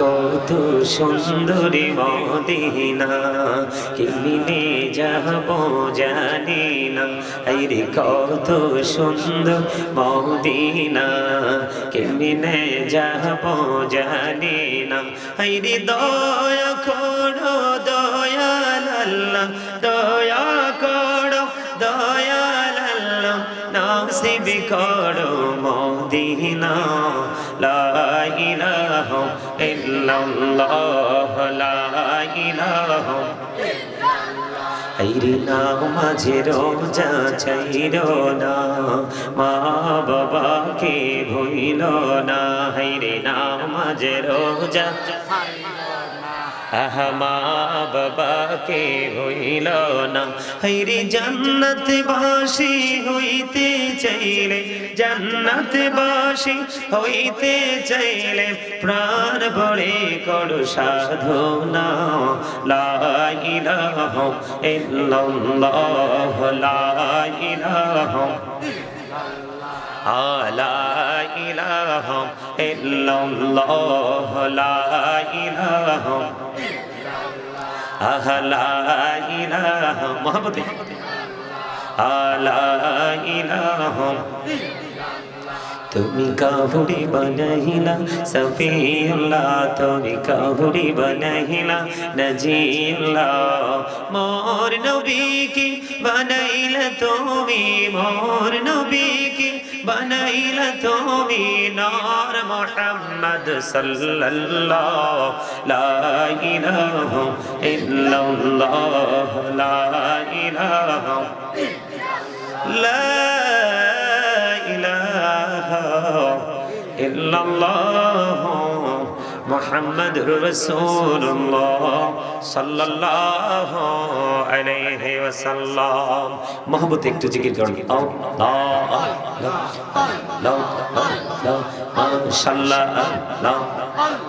কত সুন্দরী মদিনা, কেমিনে যাব জানি না। আইরে কত সুন্দর মদিনা, কেমিনে যাব জানি না। আইরে দয়া করো দয়াল দয়া করো দয়াল আল্লাহ নাসিব করো মদিনা। লা ইলাহা ইল্লাল্লাহ, লা ইলাহা আইরে নাও মাঝে রোজা চাইর না, মা বাবাকে ভইল না। হাইরে নাম মাঝে রোজা আহা, মা বাবাকে হইল না? হাইরে জান্নাত বাসি হইতে চাইলে জান্নাত বাসি হইতে চাইলে প্রাণ ভরে করো সাধনা। লা ইলাহা ইল্লাল্লাহ, লা ইলাহা লা ইলাহা ইল্লাল্লাহ, লা ইলাহা আহলা ইলাহ তুমি কাহুরি বনহিলা সফিউল্লাহ তুমি কাহুরি বনহিলা নজিল্লা মোর নবী কি বনাইল তুমি মোর নবী কি বনাইল তুমি নর মোহাম্মদ সাল্লাল্লাহ লা ইলাহা ইল্লাল্লাহ লা ইলাহা লা ইল্লাল্লাহ মুহাম্মাদুর রাসূলুল্লাহ সাল্লাল্লাহু আলাইহি ওয়াসাল্লাম। একটু জিকির করুন।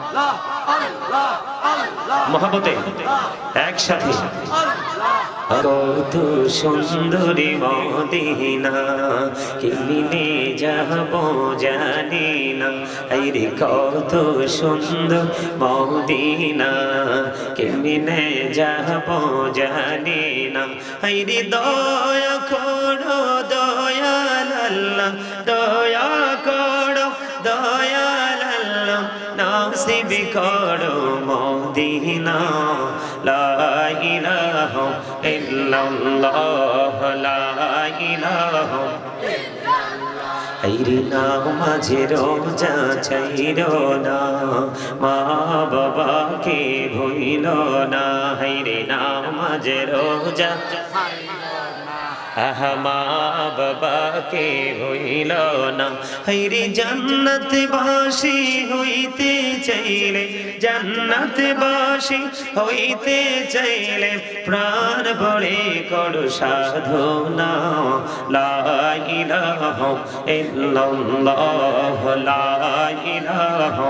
আল্লাহ মহাবতে একসাথে। কত সুন্দরী মদিনা কেমিনে যাব জানি না। আইরে কত সুন্দর মদিনা কেমিনে যাব জানি না। আইরে দয়া করো দয়াল আল্লাহ নাসিব করো মদিনা, লা ইলাহা ইল্লাল্লাহ, লা ইলাহা আইরে নাও মাঝে রোজা চাইর না, মা বাবাকে ভইল না। হাইরে নাও মাঝে রোজা মা বাবাকে হইল না। হাইরে জান্নাত বাসি হইতে চাইলে জান্নাত বাসি হইতে চাইলে প্রাণ ভরে করো সাধনা। লা ইলাহা ইল্লাল্লাহ, লা ইলাহা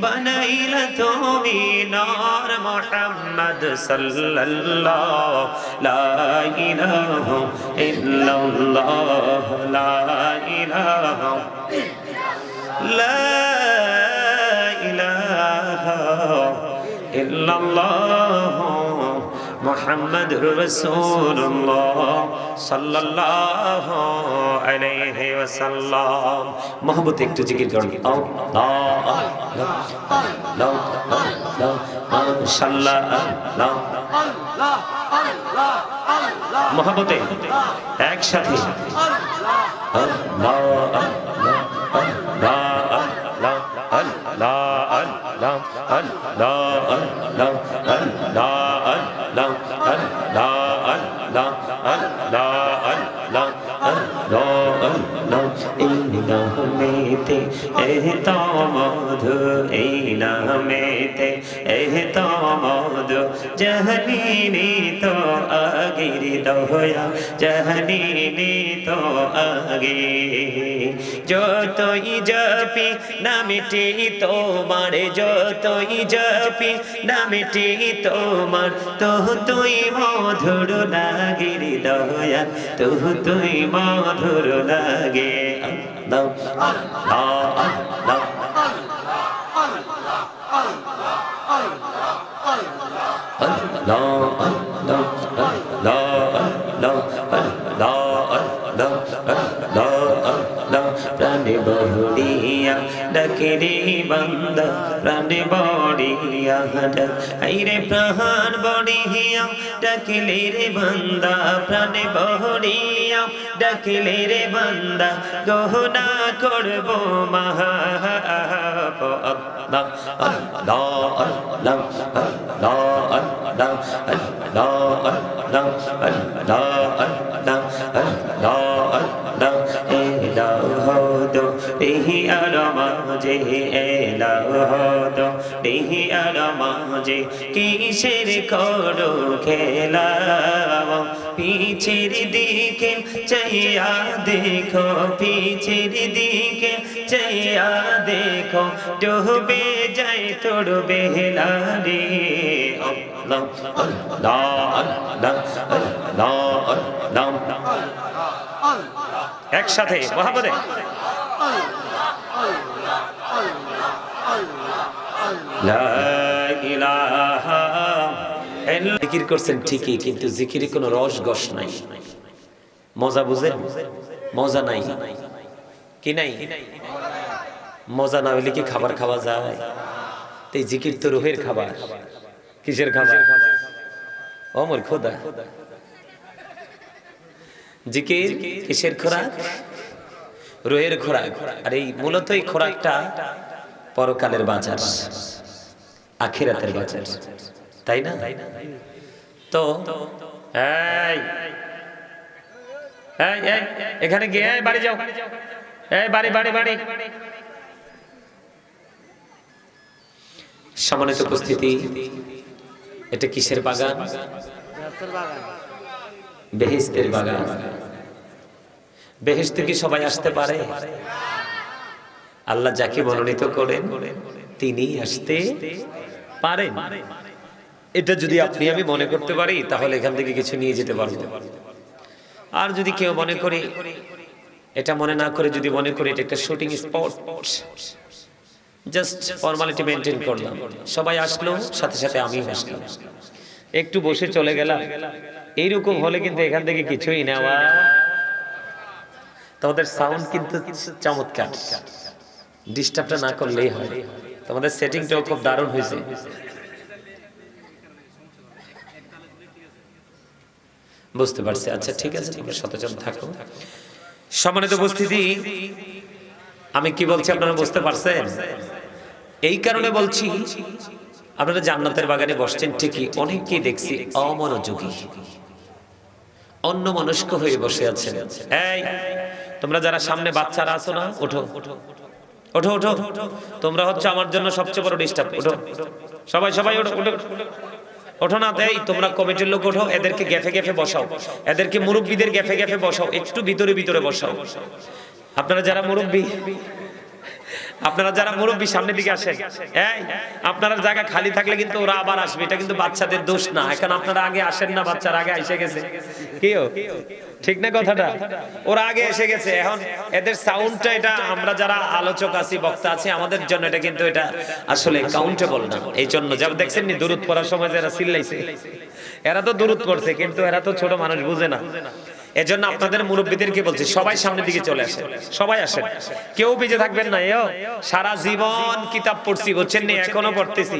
بنيلة منار محمد صلى الله لا إله إلا الله لا إله لا إله إلا الله মোহাম্মদ সাল্লাম মোহাম্মত একটু জিকির করুন মহাবতে একসাথে আল্লাহ আল্লাহ আল্লাহ আল্লাহ আল্লাহ নামেতে এহ তো মধু জহনীনি তো আগির দয়া জহনীনি তো আগে যতই জপি নামটি তোমার যতই জপি নামটি তোমার তো তুই মধুর লাগে রে দয়া তো তুই মধুর লাগে আল্লাহ আল্লাহ আল্লাহ প্রাণে বহরিয়া ডাকে রে বান্দা প্রাণে বড়িয়া ডাক আইরে প্রাণ বড়িয়া ডাকিলে রে বান্দা, প্রাণে বহরিয়া ডাকিলে রে বান্দা, গহনা করব মহা আল্লাহ আল্লাহ আল্লাহ আল্লাহ আল্লাহ আল্লাহ আল্লাহ আল্লাহ আল্লাহ আল্লাহ আল্লাহ এলাহ দো দেহি আরমাজে এলাহ দো দেহি আরমাজে কিসের করো খেলা পিছের দিকে চাইয়া দেখো পিছের দিকে চাইয়া দেখো ডুবে যায় তোর বেহলা রে একসাথে, মহাপদে। জিকির করছেন ঠিকই, কিন্তু জিকিরে কোনো রস গস নাই। মজা বুঝেন? মজা নাই। কি নাই? মজা না হইলে কি খাবার খাওয়া যায়? তো এই জিকির তো রুহের খাবার। কিসের খাবার? অমর খোদা। জিকির, কিসের খোরাক? রোহের খোরাক। আর এই মূলত এই খোরাকটা পরকালের বাজার, আখিরাতের বাজার। তাই না? তো এখানে গিয়ে বাড়ি যাও। এই, বাড়ি বাড়ি বাড়ি। সম্মানিত উপস্থিতি এটা কিসের বাগান? বেহেস্তের বাগান। বেহেস্তে কি সবাই আসতে পারে? আল্লাহ যাকে মনোনীত করেন তিনি আসতে পারেন। এটা যদি আপনি আমি মনে করতে পারি, তাহলে এখান থেকে কিছু নিয়ে যেতে পারব। আর যদি কেউ মনে করে, এটা মনে না করে যদি মনে করে, এটা একটা shooting spot just formality maintain করলাম। সবাই আসলো, সাথে সাথে আমি আসলাম একটু বসে চলে গেলাম। এইরকম হলে কিন্তু এখান থেকে কিছুই নেওয়া তোমাদের সাউন্ড কিন্তু চমৎকার। ডিস্টার্বটা না করলেই হয়। তোমাদের সেটিংটাও খুব দারুণ হয়েছে। বুঝতে পারছি। আচ্ছা ঠিক আছে, তোমরা সচেতন থাকো। সম্মানিত উপস্থিতি, আমি কি বলছি আপনারা বুঝতে পারছেন? এই কারণে বলছি, আপনারা জান্নাতের বাগানে বসছেন ঠিকই, অনেককেই দেখছি অমনোযোগী। অন্য মনস্ক হয়ে বসে আছেন। এই, তোমরা যারা সামনে বাচ্চারা আছো না, ওঠো। ওঠো ওঠো। তোমরা হচ্ছে আমার জন্য সবচেয়ে বড় ডিস্টার্ব। ওঠো। সবাই সবাই, ওঠো ওঠো। ওঠো না দেই তোমরা কমিটির লোক ওঠো, এদেরকে গেফে গেফে বসাও। এদেরকে মুরব্বীদের গেফে গেফে বসাও, একটু ভিতরে ভিতরে বসাও। আপনারা যারা মুরব্বী আপনারা যারা মুরব্বী সামনের দিকে আসেন, এই, আপনার জায়গা খালি থাকলে কিন্তু ওরা আবার আসবে। এটা কিন্তু বাচ্চাদের দোষ না। এখন আপনারা আগে আসেন না, বাচ্চারা আগে এসে গেছে। কিও ঠিক না কথাটা? ওরা আগে এসে গেছে। এখন এদের সাউন্ডটা এটা, আমরা যারা আলোচক আছি, বক্তা আছি, আমাদের জন্য এটা কিন্তু এটা আসলে কাউন্টেবল না। এই জন্য যা দেখছেন নি দূরত পড়ার সময় যারা চিল্লাইছে, এরা তো দূরত পড়ছে, কিন্তু এরা তো ছোট মানুষ, বুঝে না। এজন্য আপনাদের মুরব্বীদেরকে বলছি, সবাই সামনের দিকে চলে আসেন, সবাই আসেন। কেউ বেঁচে থাকবেন না, এও। সারা জীবন কিতাব পড়ছি, বুঝছেন নি? এখনও পড়তেছি।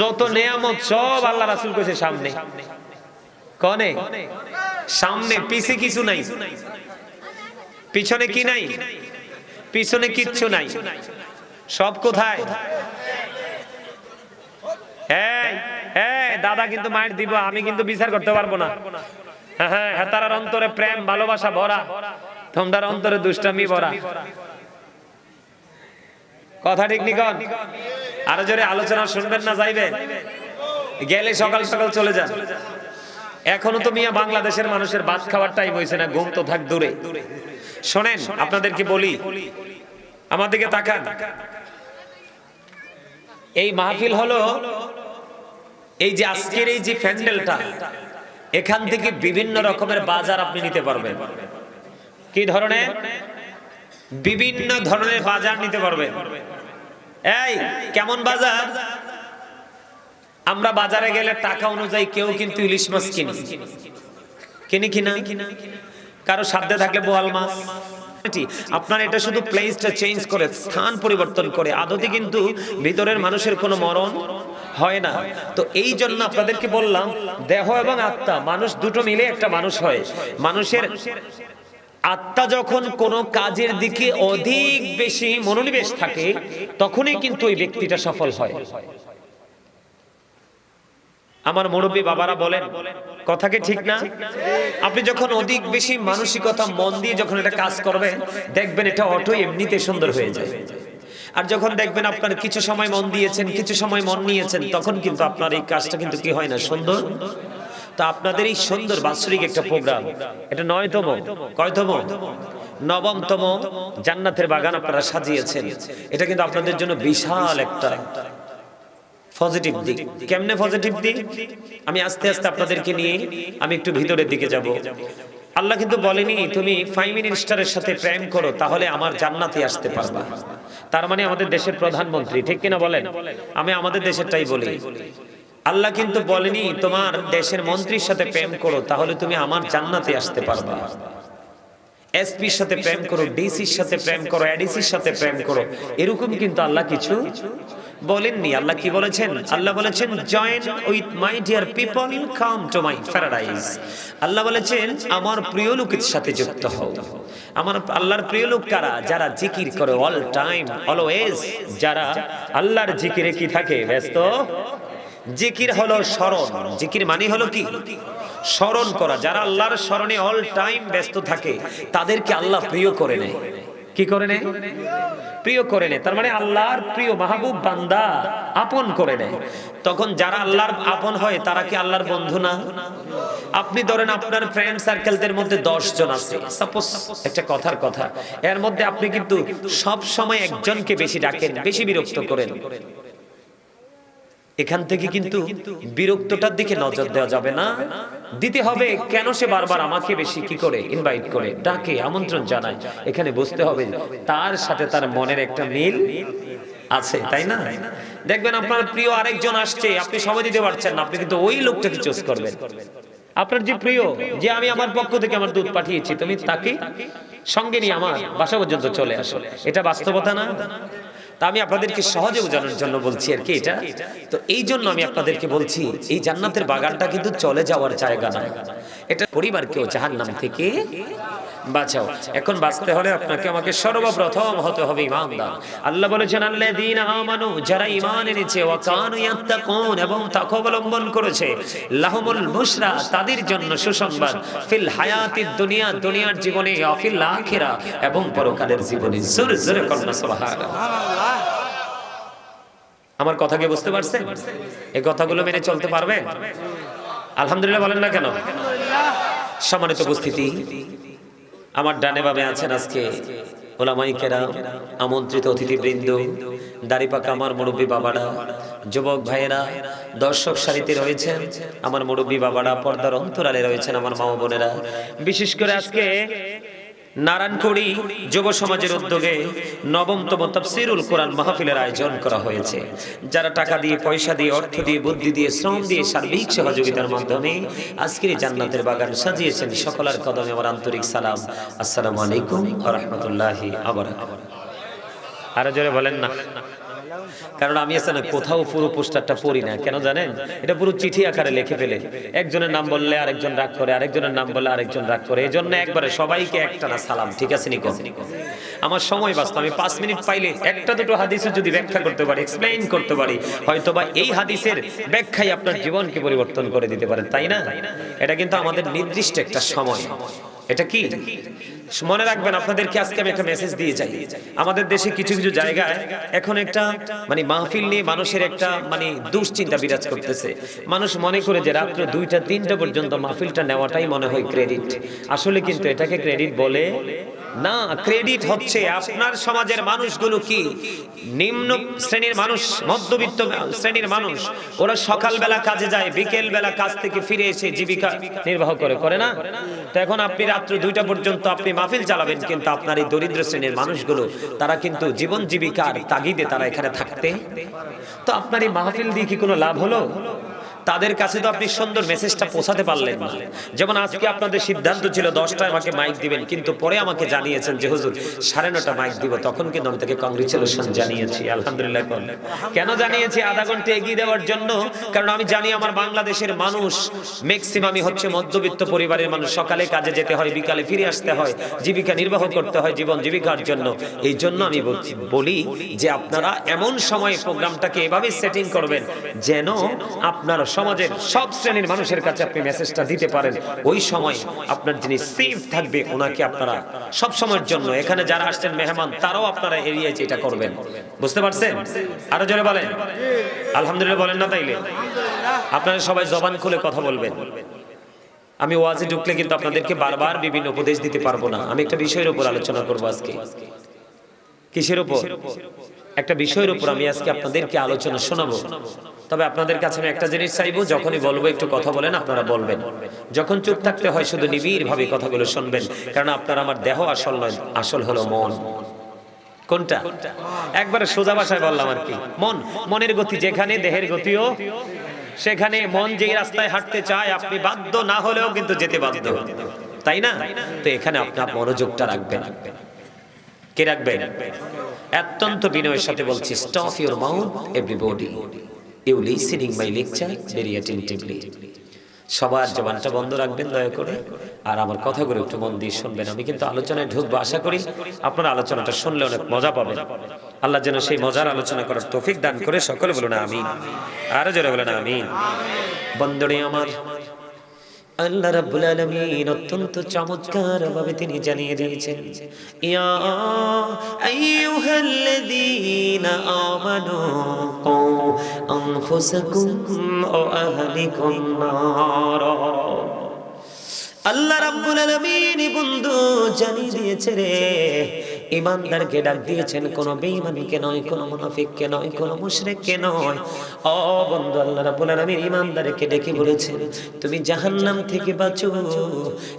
যত নেয়ামত, সব আল্লাহ রাসুল কইছে সামনে। কনে? সামনে, পিছে কিছু নাই। পিছনে কি নাই? পিছনে কিচ্ছু নাই। সব কোথায়? দাদা কিন্তু মায়ের দিব, আমি কিন্তু বিচার করতে পারব না। হ্যাঁ হ্যাঁ হেতারার অন্তরে প্রেম, ভালোবাসা ভরা। তোমরার অন্তরে দুষ্টামি ভরা। কথা ঠিক নিকন আরও জোরে আলোচনা শুনবেন না যাইবেন গেলে সকাল সকাল চলে যান। এখনও তো মিয়া বাংলাদেশের মানুষের ভাত খাওয়ার টাইম হয়েছে না, ঘুম তো থাক দূরে। শোনেন আপনাদেরকে বলি? আমার দিকে তাকান। এই মাহফিল হলো এই যে আজকের এই যে প্যান্ডেলটা এখান থেকে বিভিন্ন রকমের বাজার আপনি নিতে পারবেন। কি ধরনের? বিভিন্ন ধরনের বাজার নিতে পারবেন। এই, কেমন বাজার? আমরা বাজারে গেলে টাকা অনুযায়ী কেউ কিন্তু ইলিশ মাছ কিনি। কিনি কিনা? কারও সাধ্যে থাকলে বোয়াল মাছ। আপনার এটা শুধু প্লেসটা চেঞ্জ করে, স্থান পরিবর্তন করে, আদতে কিন্তু ভিতরের মানুষের কোনো মরণ হয় না। তো এই জন্য আপনাদেরকে বললাম, দেহ এবং আত্মা, মানুষ দুটো মিলে একটা মানুষ হয়। মানুষের আত্মা যখন কোনো কাজের দিকে অধিক বেশি মনোনিবেশ থাকে, তখনই কিন্তু ওই ব্যক্তিটা সফল হয়। আমার মুরব্বী বাবারা বলেন, কথা কি ঠিক না? আপনি যখন অধিক বেশি মানসিকতা, মন দিয়ে যখন এটা কাজ করবেন, দেখবেন এটা অটো এমনিতে সুন্দর হয়ে যায়। আর যখন দেখবেন আপনার কিছু সময় মন দিয়েছেন, কিছু সময় মন নিয়েছেন, তখন কিন্তু আপনার এই কাজটা কিন্তু কি হয় না, সুন্দর? তো আপনাদের এই সুন্দর বাৎসরিক একটা প্রোগ্রাম, এটা নয়তম, কয়তম? নবমতম জান্নাতের বাগান আপনারা সাজিয়েছেন। এটা কিন্তু আপনাদের জন্য বিশাল একটা পজিটিভ দিক। কেমনে পজিটিভ দিক? আমি আস্তে আস্তে আপনাদেরকে নিয়ে আমি একটু ভিতরের দিকে যাব। আল্লাহ কিন্তু বলেনি, তুমি ফাইভ মিনিস্টারের সাথে প্রেম করো, তাহলে আমার জান্নাতে আসতে পারবা। তার মানে আমাদের দেশের প্রধানমন্ত্রী, ঠিক কিনা বলেন? আমি আমাদের দেশেরটাই বলি। আল্লাহ কিন্তু বলেনি, তোমার দেশের মন্ত্রীর সাথে প্রেম করো, তাহলে তুমি আমার জান্নাতে আসতে পারবা। এসপির সাথে প্রেম করো ডিসির সাথে প্রেম করো এডিসির সাথে প্রেম করো। এরকম কিন্তু আল্লাহ কিছু বলেননি। আল্লাহ কি বলেছেন? আল্লাহ বলেছেন join with my dear people come to my paradise আল্লাহ বলেছেন আমার প্রিয় লোকের সাথে যুক্ত হও। আমার আল্লাহর প্রিয় লোক কারা? যারা জিকির করে অল টাইম অলওয়েজ যারা আল্লাহর জিকিরে কি থাকে? ব্যস্ত? জিকির হলো স্মরণ। জিকির মানে হলো কি? স্মরণ করা। যারা আল্লাহর স্মরণে অল টাইম ব্যস্ত থাকে, তাদেরকে আল্লাহ প্রিয় করে নেয়। কি করে নেয়? প্রিয় করে নেয়। তার মানে আল্লাহর প্রিয় মাহবুব বান্দা আপন করে নেয়। তখন যারা আল্লাহর আপন হয়, তারা কি আল্লাহর বন্ধু না? আপনি ধরেন আপনার ফ্রেন্ড সার্কেলদের মধ্যে দশ জন আছে। সাপোজ একটা কথার কথা। এর মধ্যে আপনি কিন্তু সব সময় একজনকে বেশি ডাকেন, বেশি বিরক্ত করেন। এখান থেকে কিন্তু বিরক্তটার দিকে নজর দেওয়া যাবে না। দিতে হবে কেন সে বারবার আমাকে বেশি কি করে? ইনভাইট করে? ডাকে আমন্ত্রণ জানায়। এখানে বুঝতে হবে। তার সাথে তার মনের একটা মিল আছে তাই না? দেখবেন আপনার প্রিয় আরেকজন আসছে আপনি সময় দিতে পারছেন না আপনি কিন্তু ওই লোকটাকে চুজ করবেন। আপনার যে প্রিয় যে আমি আমার পক্ষ থেকে আমার দুধ পাঠিয়েছি তুমি তাকে সঙ্গে নিয়ে আমার বাসা পর্যন্ত চলে আসো। এটা বাস্তবতা না। তা আমি আপনাদেরকে সহজে বোঝানোর জন্য বলছি আর কি এটা। তো এই জন্য আমি আপনাদেরকে বলছি এই জান্নাতের বাগানটা কিন্তু চলে যাওয়ার জায়গা না। এটা পরিবারকেও জাহান্নাম থেকে বাঁচাও। এখন বাঁচতে হলে আপনাকে আমাকে সর্বপ্রথম হতে হবে ইমানদার। আল্লাহ বলেছেন, আল্লাযীনা আমানু, যারা ঈমান এনেছে, ওয়া কানু ইয়াত্তাকুন, এবং তাকওয়া অবলম্বন করেছে। লাহুমুল বুশরা, তাদের জন্য সুসংবাদ। ফিল হায়াতিদ দুনিয়া, দুনিয়ার জীবনে অফিল আখিরা, এবং পরকালের জীবনে। জোরে জোরে কন্যা সুবহানাল্লাহ। আমার কথা কি বুঝতে পারছেন এই কথাগুলো মেনে চলতে পারবেন আলহামদুলিল্লাহ বলেন না কেন? সম্মানিত উপস্থিতি। আমার ডানে বাবে আছেন আজকে ওলামাইকেরা আমন্ত্রিত অতিথিবৃন্দ দাড়িপাকা আমার মুরব্বী বাবারা, যুবক ভাইয়েরা, দর্শক সারিতে রয়েছেন আমার মুরব্বী বাবারা, পর্দার অন্তরালে রয়েছেন আমার মা বোনেরা। বিশেষ করে আজকে নারায়ণকুড়ি যুব সমাজের উদ্যোগে নবমতম তফসিরুল কোরআন মাহফিলের আয়োজন করা হয়েছে, যারা টাকা দিয়ে, পয়সা দিয়ে, অর্থ দিয়ে, বুদ্ধি দিয়ে, শ্রম দিয়ে সার্বিক সহযোগিতার মাধ্যমে আজকের জান্নাতের বাগান সাজিয়েছেন সকলের কদমে আমার আন্তরিক সালাম। আসসালামু আলাইকুম রাহমাতুল্লাহি আবার আরও জোরে বলেন না। কারণ আমি আছে না কোথাও পুরো পোস্টারটা পড়ি না। কেন জানেন? এটা পুরো চিঠি আকারে লিখে ফেলে। একজনের নাম বললে আরেকজন রাগ করে, আরেকজনের নাম বললে আরেকজন রাগ করে। এই জন্য একবারে সবাইকে একটা না সালাম, ঠিক আছে নিকো? আমার সময় বাঁচত, আমি পাঁচ মিনিট পাইলে একটা দুটো হাদিসের যদি ব্যাখ্যা করতে পারি এক্সপ্লেইন করতে পারি হয়তো বা এই হাদিসের ব্যাখ্যাই আপনার জীবনকে পরিবর্তন করে দিতে পারে, তাই না? এটা কিন্তু আমাদের নির্দিষ্ট একটা সময়। এটা কি? মনে রাখবেন, আপনাদেরকে আজকে আমি একটা মেসেজ দিয়ে যাই। আমাদের দেশে কিছু কিছু জায়গায় এখন একটা মানে মাহফিল নিয়ে মানুষের একটা মানে দুশ্চিন্তা বিরাজ করতেছে। মানুষ মনে করে যে রাত্র দুইটা, তিনটা পর্যন্ত মাহফিলটা নেওয়াটাই মনে হয় ক্রেডিট আসলে কিন্তু এটাকে ক্রেডিট বলে না ক্রেডিট হচ্ছে আপনার সমাজের মানুষগুলো কি? নিম্ন শ্রেণির মানুষ, মধ্যবিত্ত শ্রেণির মানুষ, ওরা সকালবেলা কাজে যায় বিকেল বেলা কাজ থেকে ফিরে এসে জীবিকা নির্বাহ করে করে না? তো এখন আপনি রাত্র দুইটা পর্যন্ত আপনি মাহফিল চালাবেন, কিন্তু আপনার এই দরিদ্র শ্রেণির মানুষগুলো, তারা কিন্তু জীবন জীবিকার তাগিদে তারা এখানে থাকতে তো আপনার এই মাহফিল দিয়ে কি কোনো লাভ হলো? তাদের কাছে তো আপনি সুন্দর মেসেজটা পৌঁছাতে পারলেন না। যেমন আজকে আপনাদের সিদ্ধান্ত ছিল, দশটায় আমাকে মাইক দিবেন, কিন্তু পরে আমাকে জানিয়েছেন যে, হুজুর, সাড়ে নটা মাইক দিব। তখন কিন্তু আমি তাকে কংগ্রেচুলেশন জানিয়েছি, আলহামদুলিল্লাহ কেন জানিয়েছি? আধা ঘণ্টা এগিয়ে দেওয়ার জন্য, কারণ আমি জানি আমার বাংলাদেশের মানুষ ম্যাক্সিমামই হচ্ছে মধ্যবিত্ত পরিবারের মানুষ। সকালে কাজে যেতে হয়, বিকালে ফিরে আসতে হয়, জীবিকা নির্বাহ করতে হয় জীবন জীবিকার জন্য। এই জন্য আমি বলি যে, আপনারা এমন সময় প্রোগ্রামটাকে এভাবে সেটিং করবেন যেন আপনার সমাজের সব শ্রেণির মানুষের কাছে আপনি মেসেজটা দিতে পারেন। ওই সময় আপনার যিনি সেফ থাকবে ওনাকে আপনারা সব সময়ের জন্য, এখানে যারা আসছেন মেহমান, তারাও আপনারা এড়িয়ে এটা করবেন। বুঝতে পারছেন? আরও জোরে বলেন। আলহামদুলিল্লাহ বলেন না তাইলে? আপনারা সবাই জবান খুলে কথা বলবেন। আমি ওয়াজে ঢুকলে কিন্তু আপনাদেরকে বারবার বিভিন্ন উপদেশ দিতে পারব না। আমি একটা বিষয়ের উপর আলোচনা করব আজকে। কিসের উপর? একটা বিষয়ের উপর আমি আজকে আপনাদেরকে আলোচনা শোনাবো। তবে আপনাদের কাছে আমি একটা জিনিস চাইব, যখনই বলব একটু কথা বলেন, আপনারা বলবেন। যখন চুপ থাকতে হয় শুধু নিবিড় ভাবে কথাগুলো শুনবেন, কারণ আপনার আমার দেহ আসল নয়, আসল হলো মন। কোনটা? একবারে সোজা ভাষায় বললাম আর কি, মন। মনের গতি যেখানে, দেহের গতিও সেখানে। মন যেই রাস্তায় হাঁটতে চায়, আপনি বাধ্য না হলেও কিন্তু যেতে বাধ্য। তাই না? তো এখানে আপনার মনোযোগটা রাখবেন। কে রাখবেন? অত্যন্ত বিনয়ের সাথে বলছি stop your mouth everybody you listening my lecture very attentively সবার জবানটা বন্ধ রাখবেন দয়া করে, আর আমার কথাগুলো একটু মন দিয়ে শুনবেন। আমি কিন্তু আলোচনায় ঢুকবো, আশা করি আপনার আলোচনাটা শুনলে অনেক মজা পাবেন। আল্লাহ যেন সেই মজার আলোচনা করার তৌফিক দান করে, সকলে বলুন আমি আরও জোরে না আমি বন্ধুরে আমার আল্লাহ রাব্বুল আলামিন অত্যন্ত চমৎকার ভাবে তিনি জানিয়ে দিয়েছেন, ইয়া আইয়ুহাল্লাযীনা আমানু কু আনফুসাকুম ওয়া আহলিকুম নার। আল্লাহ রাব্বুল আলামিন বন্ধু জানিয়ে দিয়েছে রে ইমানদারকে ডাক দিয়েছেন, কোন বেঈমানকে নয়, কোন মুনাফিককে নয়, কোন মুশরিককে নয়। ও বন্ধু আল্লাহ রাব্বুল আলামিন ইমানদারকে ডেকে বলেছেন, তুমি জাহান্নাম থেকে বাঁচো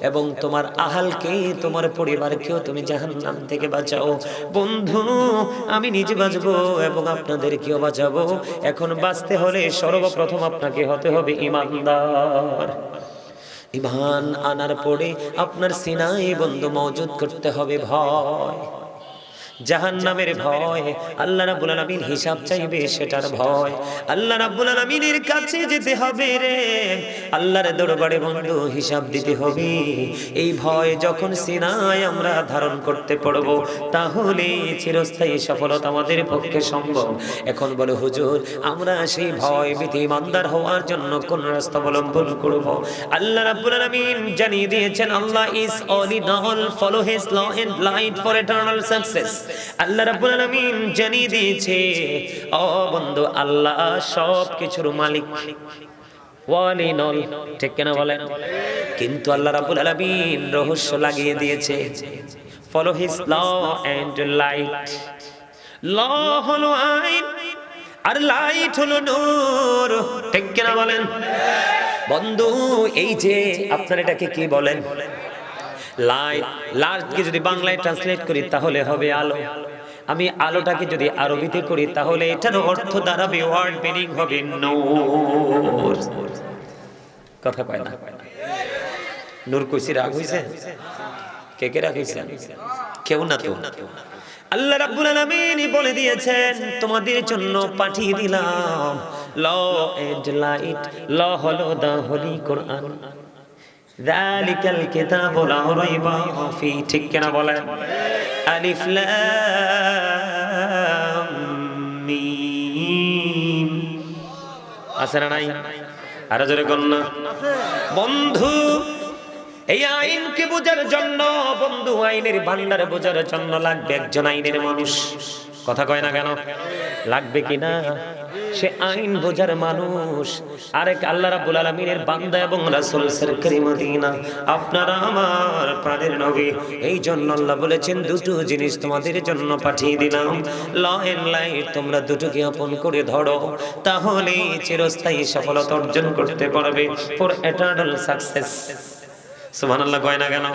এবং তোমার আহালকে, তোমার পরিবারকেও তুমি জাহান্নাম থেকে বাঁচাও। বন্ধু, আমি নিজে বাঁচবো এবং আপনাদের আপনাদেরকেও বাঁচাবো। এখন বাঁচতে হলে সর্বপ্রথম আপনাকে হতে হবে ইমানদার। ইমান আনার পরে আপনার সিনাই বন্ধু মজুদ করতে হবে ভয়। জাহান্নামের ভয়। আল্লাহ রাব্বুল আলামিন হিসাব চাইবে সেটার ভয়। আল্লাহ রাব্বুল আলামিনের কাছে যেতে হবে রে। আল্লাহর দরবারে বন্ধু হিসাব দিতে হবে। এই ভয় যখন সিনায় আমরা ধারণ করতে পারব, তাহলে চিরস্থায়ী সফলতা আমাদের পক্ষে সম্ভব। এখন বলে, হুজুর, আমরা সেই ভয় ভীতি ইমানদার হওয়ার জন্য কোন রাস্তা অবলম্বন করব? আল্লাহ রাব্বুল আলামিন জানিয়ে দিয়েছেন, আল্লাহ is all all follow his law light for eternal success আল্লাহ রাব্বুল আলামিন জানিয়ে দিয়েছে, ও বন্ধু, আল্লাহ সব কিছুর মালিক ঠিক কেন বলেন? কিন্তু আল্লাহ রাব্বুল আলামিন রহস্য লাগিয়ে দিয়েছে, follow his law and light. Law হলো আইন আর লাইট হলো নূর, ঠিক কিনা বলেন? বন্ধু, এই যে আপনার এটাকে কি বলেন? লাইট লাইটকে যদি বাংলায় ট্রান্সলেট করি, তাহলে হবে আলো। আমি আলোটাকে যদি আরবিতে করি, তাহলে এটার অর্থ দাঁড়াবে ওয়ার্ড মিনিং হবে নূর। কথা কয় না। নূর কইছি, রাগ হইছে? কে কে রাগ হইছে? কেউ না তো। আল্লাহ রাব্বুল আলামিন বলে দিয়েছেন, তোমাদের জন্য পাঠিয়ে দিলাম। ল এন্ড লাইট, ল হলো দা হলি কোরআন। যালিকাল কিতাবু লা রাইবা ফি, ঠিক কিনা বলেন? আলিফ লাম মিম। আছে না নাই? আরও জোরে কর না। বন্ধু, এই আইনকে বোঝার জন্য, বন্ধু, আইনের ভান্ডার বোঝার জন্য লাগবে একজন আইনের মানুষ। কথা কয় না কেন? লাগবে কি না সে আইন বোঝার মানুষ। আরেক আল্লাহ রাব্বুল আলামিনের বান্দা এবং রাসূল সরকারি মদিনা। আপনারা আমার প্রাণের নবী। এই জন্য আল্লাহ বলেছেন দুটো জিনিস তোমাদের জন্য পাঠিয়ে দিলাম। ল এন্ড লাইট তোমরা দুটোকে আপন করে ধরো। তাহলে চিরস্থায়ী সফলতা অর্জন করতে পারবে। ফর এটার্নাল সাকসেস সুবহানাল্লাহ কয় না কেন?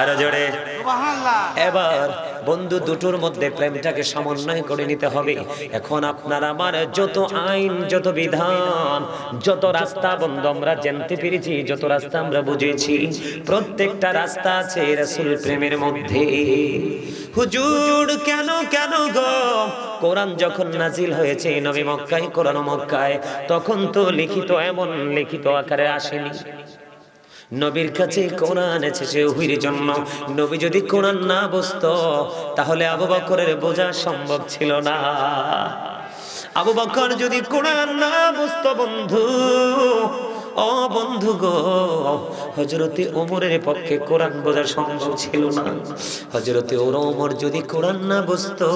আরও জোরে। সুবহানাল্লাহ। এবার বন্ধু, দুটোর মধ্যে প্রেমটাকে সমন্বয় করে নিতে হবে। এখন আপনার আমার যত আইন, যত বিধান, যত রাস্তা বন্ধু, আমরা জানতে পেরেছি, যত রাস্তা আমরা বুঝেছি, প্রত্যেকটা রাস্তা আছে রাসূল প্রেমের মধ্যে। হুজুর, কেন কেন গো? কোরআন যখন নাজিল হয়েছে নবী মক্কায়, কোরআন মক্কায়, তখন তো লিখিত এমন, লিখিত আকারে আসেনি। নবীর কাছে কোরআন এসেছে ওহির জন্য। নবী যদি কোরআন না বসতো তাহলে আবু বকরের বোঝা সম্ভব ছিল না। আবু বকর যদি কোরআন না বসতো বন্ধু ও বন্ধু গো হজরতে ওমরের পক্ষে কোরআন বোঝা সম্ভব ছিল না। হজরতে ওমর যদি কোরআন না বসতো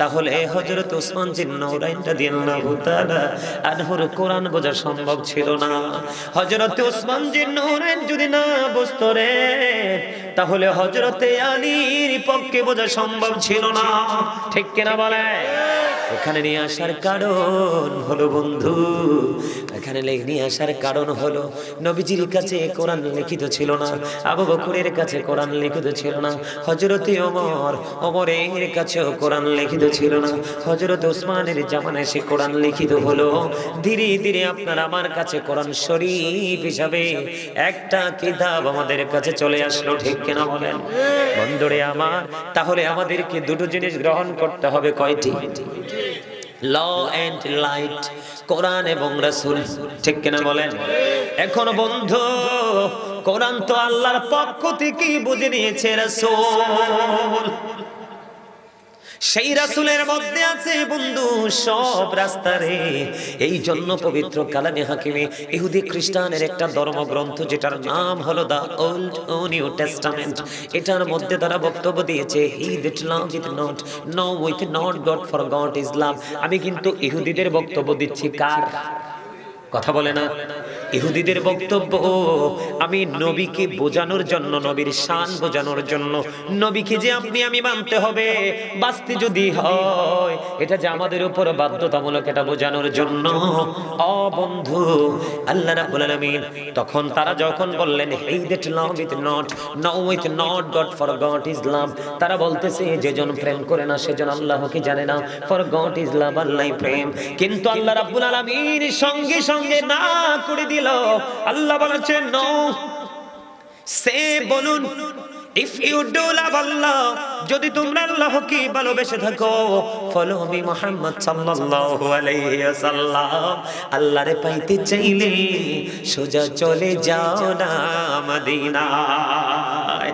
তাহলে হজরত ওসমান জিন্নাউরাইনটা দিয়ে না তাআলা আনহুর কোরআন বোঝা সম্ভব ছিল না। হজরতে ওসমান জিন্নাউরাইন যদি না বসতো রে, তাহলে হজরতে আলীর পক্ষে বোঝা সম্ভব ছিল না। ঠিক কিনা বলে? এখানে নিয়ে আসার কারণ হলো বন্ধু, এখানে নিয়ে আসার কারণ হলো নবীজির কাছে কোরআন লিখিত ছিল না, আবু বকুরের কাছে কোরআন লিখিত ছিল না হজরতে ওমর, ওমরের কাছেও কোরআন লিখিত ছিল না হজরত ওসমানের জামানায় সে কোরআন লিখিত হলো। ধীরে ধীরে আপনার আমার কাছে কোরআন শরীফ হিসাবে একটা কিতাব আমাদের কাছে চলে আসলো, ঠিক কেনা বলেন? বন্ধুরে আমার, তাহলে আমাদেরকে দুটো জিনিস গ্রহণ করতে হবে, কয়টি? ল অ্যান্ড লাইট কোরআন এবং রাসূল ঠিক কিনা বলেন? এখন বন্ধু কোরআন তো আল্লাহর পক্ষ থেকেই বুঝে নিয়েছে রাসূল সেই রাসুলের মধ্যে আছে বন্ধু, সব রাস্তারে এই জন্য পবিত্র কালামে হাকিমে ইহুদি খ্রিস্টানের একটা ধর্মগ্রন্থ, যেটার নাম হলো দা ওল্ড ও নিউ টেস্টামেন্ট। এটার মধ্যে তারা বক্তব্য দিয়েছে he that love it not know with not God for God is love আমি কিন্তু ইহুদিদের বক্তব্য দিচ্ছি কার? কথা বলে না। ইহুদিদের বক্তব্য আমি নবীকে বোঝানোর জন্য, নবীর শান বোঝানোর জন্য, নবীকে যে আপনি, আমি মানতে হবে বাঁচতে যদি হয়, এটা যে আমাদের উপর বাধ্যতামূলক এটা বোঝানোর জন্য। অ, বন্ধু, আল্লাহ রাব্বুল আলামিন, তখন তারা যখন বললেন he that love with not know with not God for God is love তারা বলতেছে, যেজন প্রেম করে না, সেজন আল্লাহকে জানে না ফর গড ইজ লাভ আল্লাহ প্রেম। কিন্তু আল্লাহ রাব্বুল আলামিন সঙ্গে সঙ্গে না করে দিল আল্লাহ বলেছে নো, সে বলুন ইফ ইউ ডু লাভ আল্লাহ যদি তোমরা আল্লাহকে ভালোবেসে থাকো ফলো মি মুহাম্মদ সাল্লাল্লাহু আলাইহি ওয়াসাল্লাম। আল্লাহরে পাইতে চাইলে সোজা চলে যাও না মদিনায়।